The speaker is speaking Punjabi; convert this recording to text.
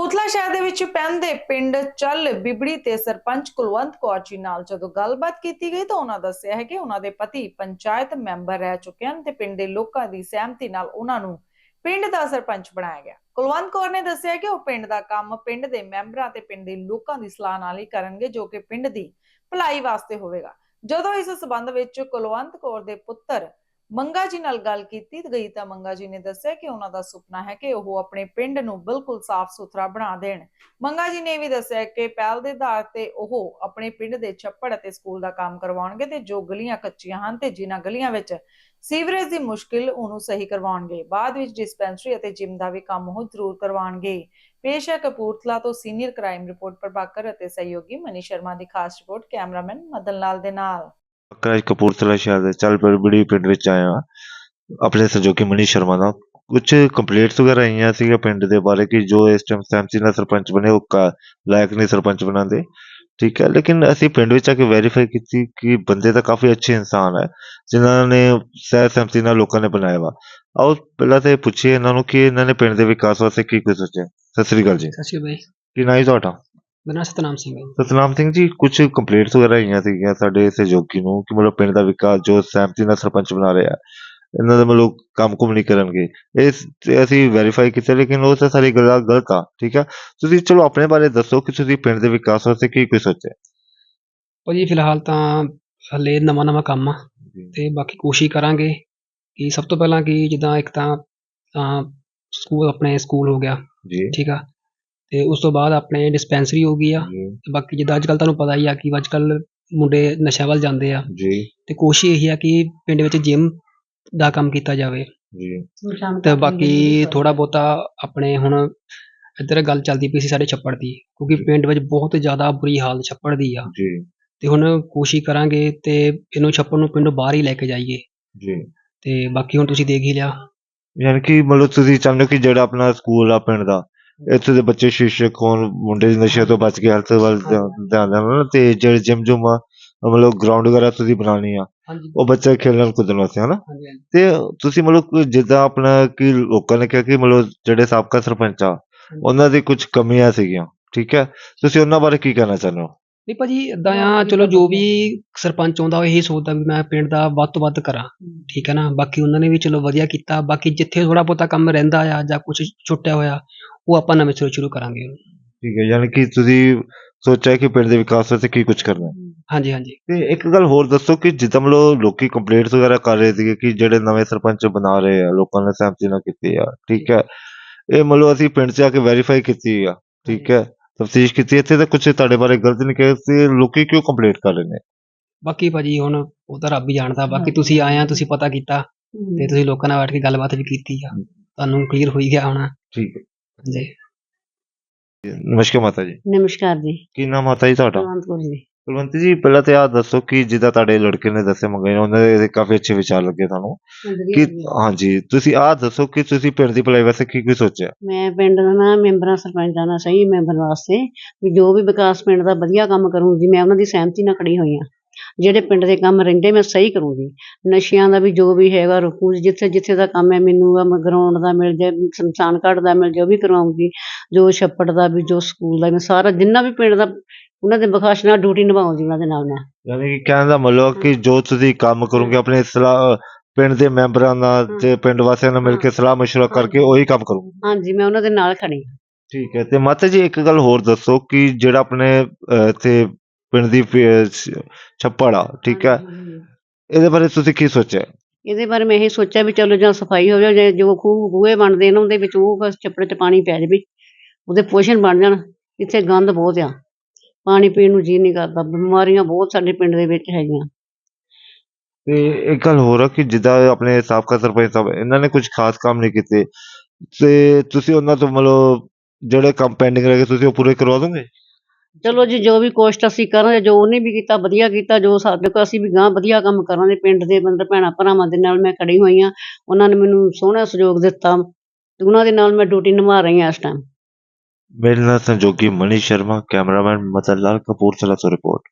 ਕਪੂਰਥਲਾ ਸ਼ਹਿਰ ਦੇ ਵਿੱਚ ਪੈਂਦੇ ਪਿੰਡ ਚੱਲ ਬਿਬੜੀ ਤੇ ਸਰਪੰਚ ਕੁਲਵੰਤ ਕੌਰ ਜੀ ਨਾਲ ਜਦੋਂ ਗੱਲਬਾਤ ਕੀਤੀ ਗਈ ਤਾਂ ਉਹਨਾਂ ਦੱਸਿਆ ਹੈ ਕਿ ਉਹਨਾਂ ਦੇ ਪਤੀ ਪੰਚਾਇਤ ਮੈਂਬਰ ਰਹਿ ਚੁੱਕੇ ਹਨ ਤੇ ਪਿੰਡ ਦੇ ਲੋਕਾਂ ਦੀ ਸਹਿਮਤੀ ਨਾਲ ਉਹਨਾਂ ਨੂੰ ਪਿੰਡ ਦਾ ਸਰਪੰਚ ਬਣਾਇਆ ਗਿਆ। ਕੁਲਵੰਤ ਕੌਰ ਨੇ ਦੱਸਿਆ ਕਿ ਉਹ ਪਿੰਡ ਦਾ ਕੰਮ ਪਿੰਡ ਦੇ ਮੈਂਬਰਾਂ ਤੇ ਪਿੰਡ ਦੇ ਲੋਕਾਂ ਦੀ ਸਲਾਹ ਨਾਲ ਹੀ ਕਰਨਗੇ ਜੋ ਕਿ ਪਿੰਡ ਦੀ ਭਲਾਈ ਵਾਸਤੇ ਹੋਵੇਗਾ। ਜਦੋਂ ਇਸ ਸਬੰਧ ਵਿੱਚ ਕੁਲਵੰਤ ਕੌਰ ਦੇ ਪੁੱਤਰ ਮੰਗਾ ਜੀ ਨਾਲ ਗੱਲ ਕੀਤੀ ਗਈ ਤਾਂ ਮੰਗਾ ਜੀ ਨੇ ਦੱਸਿਆ ਕਿ ਉਹਨਾਂ ਦਾ ਸੁਪਨਾ ਹੈ ਕਿ ਉਹ ਆਪਣੇ ਪਿੰਡ ਨੂੰ ਬਿਲਕੁਲ ਸਾਫ਼ ਸੁਥਰਾ ਬਣਾ ਦੇਣ। ਮੰਗਾ ਜੀ ਨੇ ਵੀ ਦੱਸਿਆ ਕਿ ਪਹਿਲ ਦੇ ਆਧਾਰ ਤੇ ਉਹ ਆਪਣੇ ਪਿੰਡ ਦੇ ਛੱਪੜ ਅਤੇ ਸਕੂਲ ਦਾ ਕੰਮ ਕਰਵਾਉਣਗੇ ਤੇ ਜੋ ਗਲੀਆਂ ਕੱਚੀਆਂ ਹਨ ਤੇ ਜਿਨ੍ਹਾਂ ਗਲੀਆਂ ਵਿੱਚ ਸੀਵਰੇਜ ਦੀ ਮੁਸ਼ਕਿਲ ਉਹਨੂੰ ਸਹੀ ਕਰਵਾਉਣਗੇ। ਬਾਅਦ ਵਿੱਚ ਡਿਸਪੈਂਸਰੀ ਅਤੇ ਜਿਮ ਦਾ ਵੀ ਕੰਮ ਉਹ ਜ਼ਰੂਰ ਕਰਵਾਉਣਗੇ। ਪੇਸ਼ ਹੈ ਕਪੂਰਥਲਾ ਤੋਂ ਸੀਨੀਅਰ ਕ੍ਰਾਈਮ ਰਿਪੋਰਟ ਪ੍ਰਭਾਕਰ ਅਤੇ ਸਹਿਯੋਗੀ ਮਨੀ ਸ਼ਰਮਾ ਦੀ ਖਾਸ ਰਿਪੋਰਟ ਕੈਮਰਾਮੈਨ ਮਦਨ ਲਾਲ ਦੇ ਨਾਲ। ਕਰਾਈ ਕਪੂਰਥਲਾ ਸ਼ਹਿਰ ਦੇ ਚੱਲਪੁਰ ਬੜੀ ਪਿੰਡ ਵਿੱਚ ਆਇਆ ਆਪਣੇ ਸਹਿਯੋਗੀ ਮਨੀ ਸ਼ਰਮਾ ਦਾ। ਕੁਝ ਕੰਪਲੀਟਸ ਵਗੈਰਾ ਆਈਆਂ ਸੀਗਾ ਪਿੰਡ ਦੇ ਬਾਰੇ ਕਿ ਜੋ ਇਸ ਟਾਈਮ ਸੈਮਸੀ ਨਾਲ ਸਰਪੰਚ ਬਣੇ ਉਹ ਕਾ- ਲਾਇਕ ਨਹੀਂ ਸਰਪੰਚ ਬਣਾਉਂਦੇ। ਠੀਕ ਹੈ ਲੇਕਿਨ ਅਸੀਂ ਪਿੰਡ ਵਿੱਚ ਆ ਕੇ ਵੈਰੀਫਾਈ ਕੀਤੀ ਕਿ ਬੰਦੇ ਤਾਂ ਕਾਫੀ ਅੱਛੇ ਇਨਸਾਨ ਹੈ ਜਿਨ੍ਹਾਂ ਨੇ ਸਹਿ ਸਹਿਮਤੀ ਨਾਲ ਲੋਕਾਂ ਨੇ ਬਣਾਇਆ ਵਾ। ਆਓ ਪਹਿਲਾਂ ਤੇ ਪੁੱਛੀਏ ਇਹਨਾਂ ਨੂੰ ਕਿ ਇਹਨਾਂ ਨੇ ਪਿੰਡ ਦੇ ਵਿਕਾਸ ਵਾਸਤੇ ਕੀ ਕੁਝ ਸੋਚਿਆ। ਸਤਿ ਸ੍ਰੀ ਅਕਾਲ ਜੀ। ਸਤਿ ਸ਼੍ਰੀ ਅਕਾਲ ਬਾਈ। ਕੀ ਨਾਂ ਹੈ ਤੁਹਾਡਾ? ਮੇਰਾ ਨਾਮ ਸਤਨਾਮ ਸਿੰਘ ਹੈ ਸਤਨਾਮ ਸਿੰਘ ਜੀ ਕੁਝ ਕੰਪਲੇਂਟਸ ਵਗੈਰਾ ਆਈਆਂ ਸੀਗੀਆਂ ਸਾਡੇ ਸਹਿਯੋਗੀ ਨੂੰ ਕਿ ਮਤਲਬ ਪਿੰਡ ਦਾ ਵਿਕਾਸ ਜੋ ਸਹਿਮਤੀ ਨਾਲ ਸਰਪੰਚ ਬਣਾ ਰਿਹਾ ਇਹਨਾਂ ਦੇ ਮਤਲਬ ਕੰਮ ਕੁਮ ਨਹੀਂ ਕਰਨਗੇ। ਇਸ ਤੇ ਅਸੀਂ ਵੈਰੀਫਾਈ ਕੀਤਾ ਲੇਕਿਨ ਉਹ ਤਾਂ ਸਾਰੀ ਗੱਲਾਂ ਗਲਤ ਆ ਠੀਕ ਆ? ਤੁਸੀਂ ਚਲੋ ਆਪਣੇ ਬਾਰੇ ਦੱਸੋ ਕਿ ਤੁਸੀਂ ਪਿੰਡ ਦੇ ਵਿਕਾਸ ਵਾਸਤੇ ਕੀ ਕੁਝ ਸੋਚਿਆ? ਭਾਜੀ ਫਿਲਹਾਲ ਤਾਂ ਹਲੇ ਨਵਾਂ ਨਵਾਂ ਕੰਮ ਆ ਤੇ ਬਾਕੀ ਕੋਸ਼ਿਸ਼ ਕਰਾਂਗੇ ਕਿ ਸਭ ਤੋਂ ਪਹਿਲਾਂ ਕਿ ਜਿੱਦਾਂ ਇੱਕ ਤਾਂ ਤਾਂ ਸਕੂਲ ਆਪਣੇ ਸਕੂਲ ਹੋ ਗਿਆ ਜੀ। ਠੀਕ ਆ? ਤੇ ਉਸ ਤੋਂ ਬਾਅਦ ਆਪਣੇ ਡਿਸਪੈਂਸਰੀ ਹੋ ਗਈ ਆ। ਬਾਕੀ ਜਿੱਦਾਂ ਅੱਜ ਕੱਲ ਤੁਹਾਨੂੰ ਪਤਾ ਹੀ ਆ ਕਿ ਅੱਜ ਕੱਲ ਮੁੰਡੇ ਨਸ਼ਿਆਂ ਵੱਲ ਜਾਂਦੇ ਆ। ਜੀ। ਤੇ ਕੋਸ਼ਿਸ਼ ਇਹੀ ਆ ਕਿ ਪਿੰਡ ਵਿੱਚ ਜਿਮ ਦਾ ਕੰਮ ਕੀਤਾ ਜਾਵੇ। ਜੀ। ਤੇ ਬਾਕੀ ਥੋੜਾ ਬਹੁਤਾ ਆਪਣੇ ਹੁਣ ਇੱਧਰ ਗੱਲ ਚੱਲਦੀ ਪਈ ਸੀ ਸਾਡੇ ਛੱਪੜ ਦੀ ਕਿਉਂਕਿ ਪਿੰਡ ਵਿੱਚ ਬਹੁਤ ਜ਼ਿਆਦਾ ਬੁਰੀ ਹਾਲਤ ਛੱਪੜ ਦੀ ਆ। ਜੀ। ਤੇ ਹੁਣ ਕੋਸ਼ਿਸ਼ ਕਰਾਂਗੇ ਤੇ ਇਹਨੂੰ ਛੱਪੜ ਨੂੰ ਪਿੰਡੋਂ ਬਾਹਰ ਹੀ ਲੈ ਕੇ ਜਾਈਏ। ਜੀ। ਤੇ ਬਾਕੀ ਹੁਣ ਤੁਸੀਂ ਦੇਖ ਹੀ ਲਿਆ। ਯਾਨੀ ਕਿ ਮਤਲਬ ਤੁਸੀਂ ਚਾਹੁੰਦੇ ਹੋ ਕਿ ਜਿਹੜਾ ਆਪਣਾ ਸਕੂਲ ਆ ਪਿੰਡ ਦਾ ਇੱਥੇ ਦੇ ਬੱਚੇ ਸ਼ਿક્ષਕ ਹੋਣ ਮੁੰਡੇ ਨਸ਼ੇ ਤੋਂ ਬਚ ਕੇ ਹੈਲਥ ਵੱਲ ਧਿਆਨ ਧਿਆਨ ਦੇਣ ਨਾ ਤੇ ਜਿਹੜੇ ਜਿਮ ਜੁਮ ਆ ਮਤਲਬ ਗਰਾਊਂਡ ਵਗੈਰਾ ਤੁਸੀਂ ਬਣਾਉਣੀ ਆ ਹਾਂਜੀ। ਉਹ ਬੱਚੇ ਖੇਲਣ ਕੁੱਦਣ ਵਾਸਤੇ ਹਨਾ? ਹਾਂਜੀ ਹਾਂਜੀ। ਤੇ ਤੁਸੀਂ ਮਤਲਬ ਕਿ ਜਿੱਦਾਂ ਆਪਣਾ ਕਿ ਲੋਕਾਂ ਨੇ ਕਿਹਾ ਕਿ ਮਤਲਬ ਜਿਹੜੇ ਸਾਬਕਾ ਸਰਪੰਚ ਆ ਉਹਨਾਂ ਦੀ ਕੁਝ ਕਮੀਆਂ ਸੀਗੀਆਂ ਠੀਕ ਹੈ? ਤੁਸੀਂ ਉਹਨਾਂ ਬਾਰੇ ਕੀ ਕਹਿਣਾ ਚਾਹੁੰਦੇ ਹੋ? ਨਹੀਂ ਭਾਜੀ ਇਦਾਂ ਆ ਚਲੋ ਜੋ ਵੀ ਸਰਪੰਚ ਆਉਂਦਾ ਉਹ ਇਹੀ ਸੋਚਦਾ ਵੀ ਮੈਂ ਪਿੰਡ ਦਾ ਵੱਧ ਤੋਂ ਵੱਧ ਕਰਾਂ ਠੀਕ ਹੈ ਨਾ? ਬਾਕੀ ਉਹਨਾਂ ਨੇ ਵੀ ਚਲੋ ਵਧੀਆ ਕੀਤਾ ਬਾਕੀ ਜਿੱਥੇ ਥੋੜਾ ਬਹੁਤਾ ਕੰਮ ਰਹਿੰਦਾ ਆ ਜਾਂ ਕੁਝ ਛੁੱਟਿਆ ਹੋਇਆ ਉਹ ਆਪਾਂ ਨਵੇਂ ਸਿਰੋਂ ਸ਼ੁਰੂ ਕਰਾਂਗੇ। ਠੀਕ ਹੈ ਯਾਨੀ ਕਿ ਤੁਸੀਂ ਸੋਚਿਆ ਕਿ ਪਿੰਡ ਦੇ ਵਿਕਾਸ ਵਾਸਤੇ ਕੀ ਕੁਝ ਕਰਨਾ ਹੈ। ਹਾਂਜੀ ਹਾਂਜੀ। ਤੇ ਇੱਕ ਗੱਲ ਹੋਰ ਦੱਸੋ ਕਿ ਜਿੱਦਾਂ ਮਤਲਬ ਲੋਕੀ ਕੰਪਲੇਂਟਸ ਵਗੈਰਾ ਕਰ ਰਹੇ ਸੀਗੇ ਕਿ ਜਿਹੜੇ ਨਵੇਂ ਸਰਪੰਚ ਬਣਾ ਰਹੇ ਆ ਲੋਕਾਂ ਨੇ ਸਹਿਮਤੀ ਨਾਲ ਕੀਤੀ ਆ ਠੀਕ ਹੈ। ਇਹ ਮਤਲਬ ਅਸੀਂ ਪਿੰਡ 'ਚ ਆ ਕੇ ਵੈਰੀਫਾਈ ਕੀਤੀ ਆ ਠੀਕ ਹੈ ਤਫਤੀਸ਼ ਕੀਤੀ। ਇੱਥੇ ਤਾਂ ਕੁਝ ਤੁਹਾਡੇ ਬਾਰੇ ਗਲਤ ਨਹੀਂ ਕਿਹਾ ਤੇ ਲੋਕੀ ਕਿਉਂ ਕੰਪਲੇਂਟ ਕਰ ਰਹੇ ਨੇ? ਬਾਕੀ ਭਾਜੀ ਹੁਣ ਉਹ ਤਾਂ ਰੱਬ ਹੀ ਜਾਣਦਾ ਬਾਕੀ ਤੁਸੀਂ ਆਏ ਆ ਤੁਸੀਂ ਪਤਾ ਕੀਤਾ ਤੇ ਤੁਸੀਂ ਲੋਕਾਂ ਨਾਲ ਬੈਠ ਕੇ ਗੱਲਬਾਤ ਵੀ ਕੀਤੀ ਆ। ਤੁਹਾਨੂੰ ਕਲੀਅਰ ਹੋਈ ਗਿਆ ਹੋਣਾ। ਠੀਕ ਹੈ। ਜੀ ਨਮਸਕਾਰ ਮਾਤਾ ਜੀ। ਨਮਸਕਾਰ ਜੀ। ਕੀ ਨਾਮ ਮਾਤਾ ਜੀ ਤੁਹਾਡਾ? ਕੁਲਵੰਤ ਕੌਰ ਜੀ। ਕੁਲਵੰਤ ਜੀ ਪਹਿਲਾਂ ਤੇ ਆਹ ਦੱਸੋ ਕਿ ਜਿੱਦਾਂ ਤੁਹਾਡੇ ਲੜਕੇ ਨੇ ਦੱਸਿਆ ਮੰਗੇ ਉਹਨਾਂ ਦੇ ਕਾਫੀ ਅੱਛੇ ਵਿਚਾਰ ਲੱਗੇ ਤੁਹਾਨੂੰ। ਕਿ ਹਾਂਜੀ ਤੁਸੀਂ ਆਹ ਦੱਸੋ ਕਿ ਤੁਸੀਂ ਪਿੰਡ ਦੀ ਭਲਾਈ ਵਾਸਤੇ ਕੀ ਕੀ ਸੋਚਿਆ? ਮੈਂ ਪਿੰਡ ਦਾ ਨਾ ਮੈਂਬਰਾਂ ਸਰਪੰਚਾਂ ਦਾ ਸਹੀ ਮੈਂਬਰ ਵਾਸਤੇ ਵੀ ਜੋ ਵੀ ਵਿਕਾਸ ਪਿੰਡ ਦਾ ਵਧੀਆ ਕੰਮ ਕਰੂੰਗੀ ਮੈਂ ਉਹਨਾਂ ਦੀ ਸਹਿਮਤੀ ਨਾਲ ਖੜੀ ਹੋਈ ਹਾਂ। ਜਿਹੜੇ ਪਿੰਡ ਦੇ ਕੰਮ ਰਹਿੰਦੇ ਮੈਂ ਸਹੀ ਕਰੂੰਗੀ। ਨਸ਼ਿਆਂ ਦਾ ਵੀ ਜੋ ਵੀ ਹੈਗਾ ਰੋਕੂ ਜਿੱਥੇ ਜਿੱਥੇ ਦਾ ਕੰਮ ਹੈ ਮੈਨੂੰ ਗਰਾਊਂਡ ਦਾ ਮਿਲ ਜਾਏ ਸ਼ਮਸ਼ਾਨ ਘਾਟ ਦਾ ਮਿਲ ਜਾਏ ਉਹ ਵੀ ਕਰਵਾਉਂਗੀ ਜੋ ਛੱਪੜ ਦਾ ਵੀ ਜੋ ਸਕੂਲ ਦਾ ਮੈਂ ਸਾਰਾ ਜਿੰਨਾ ਵੀ ਪਿੰਡ ਦਾ ਉਹਨਾਂ ਦੇ ਬਖਾਸ਼ ਨਾਲ ਡਿਊਟੀ ਨਿਭਾਉਂਗੀ ਉਹਨਾਂ ਦੇ ਨਾਲ ਮੈਂ। ਯਾਨੀ ਕਿ ਕਹਿਣ ਦਾ ਮਤਲਬ ਕਿ ਜੋ ਤੁਸੀਂ ਕੰਮ ਕਰੋਗੇ ਆਪਣੇ ਸਲਾਹ ਪਿੰਡ ਦੇ ਮੈਂਬਰਾਂ ਨਾਲ ਤੇ ਪਿੰਡ ਵਾਸੀਆਂ ਨਾਲ ਮਿਲ ਕੇ ਸਲਾਹ ਮਸ਼ਵਰਾ ਕਰਕੇ ਉਹੀ ਕੰਮ ਕਰੋਗੇ ਹਾਂਜੀ ਮੈਂ ਉਹਨਾਂ ਦੇ ਨਾਲ ਖੜੀ ਹਾਂ। ਠੀਕ ਹੈ ਤੇ ਮਾਤਾ ਜੀ ਇੱਕ ਗੱਲ ਹੋਰ ਦੱਸੋ ਕਿ ਜਿਹੜਾ ਆਪਣੇ ਅਹ, ਇੱਥੇ ਪਿੰਡ ਦੀ ਪੇ- ਸ- ਛੱਪੜ ਆ ਠੀਕ ਹੈ। ਇਹਦੇ ਬਾਰੇ ਤੁਸੀਂ ਕੀ ਸੋਚਿਆ? ਇਹਦੇ ਬਾਰੇ ਮੈਂ ਇਹ ਸੋਚਿਆ ਵੀ ਚਲੋ ਜਾਂ ਸਫ਼ਾਈ ਹੋ ਜਾਵੇ ਜੋ ਖੂਹ ਖੂਹੇ ਬਣਦੇ ਨੇ ਉਹਦੇ ਵਿੱਚ ਉਹ ਬਸ ਚੱਪੜੇ 'ਚ ਪਾਣੀ ਪੈ ਜਾਵੇ ਉਹਦੇ ਪੋਸ਼ਣ ਬਣ ਜਾਣ ਇੱਥੇ ਗੰਦ ਬਹੁਤ ਆ। ਪਾਣੀ ਪੀਣ ਨੂੰ ਜੀ ਨਹੀਂ ਕਰਦਾ ਬਿਮਾਰੀਆਂ ਬਹੁਤ ਸਾਡੇ ਪਿੰਡ ਦੇ ਵਿੱਚ ਹੈਗੀਆਂ। ਤੇ ਇੱਕ ਗੱਲ ਹੋਰ ਆ ਕਿ ਜਿੱਦਾਂ ਆਪਣੇ ਸਾਬਕਾ ਸਰਪੰਚ ਸਾਹਿਬ ਇਹਨਾਂ ਨੇ ਕੁਝ ਖਾਸ ਕੰਮ ਨਹੀਂ ਕੀਤੇ। ਤੇ ਤੁਸੀਂ ਉਹਨਾਂ ਤੋਂ ਮਤਲਬ ਜਿਹੜੇ ਕੰਮ ਪੈਂਡਿੰਗ ਰਹਿ ਗਏ ਤੁਸੀਂ ਉਹ ਪੂਰੇ ਕਰਵਾ ਦੋਗੇ? ਚਲੋ ਜੀ, ਜੋ ਵੀ ਕੋਸ਼ਟ ਅਸੀਂ ਕਰਾਂਗੇ, ਜੋ ਉਹਨੇ ਵੀ ਕੀਤਾ, ਵਧੀਆ ਕੀਤਾ, ਜੋ ਸਾਡੇ ਕੋਲ ਅਸੀਂ ਵੀ ਗਾਂ ਵਧੀਆ ਕੰਮ ਕਰਾਂਗੇ, ਪਿੰਡ ਦੇ ਬੰਦੇ ਭੈਣਾਂ ਭਰਾਵਾਂ ਦੇ ਨਾਲ ਮੈਂ ਖੜੀ ਹੋਈ ਆ ਉਹਨਾਂ ਨੇ ਮੈਨੂੰ ਸੋਹਣਾ ਸਹਿਯੋਗ ਦਿੱਤਾ ਤੇ ਉਹਨਾਂ ਦੇ ਨਾਲ ਮੈਂ ਡਿਊਟੀ ਨਿਭਾ ਰਹੀ ਹਾਂ ਇਸ ਟਾਈਮ ਮੇਰੇ ਨਾਲ ਸੰਜੋਗੀ ਮਨੀ ਸ਼ਰਮਾ, ਕੈਮਰਾਮੈਨ ਮਦਨ ਲਾਲ ਕਪੂਰਥਲਾ ਤੋਂ ਰਿਪੋਰਟ।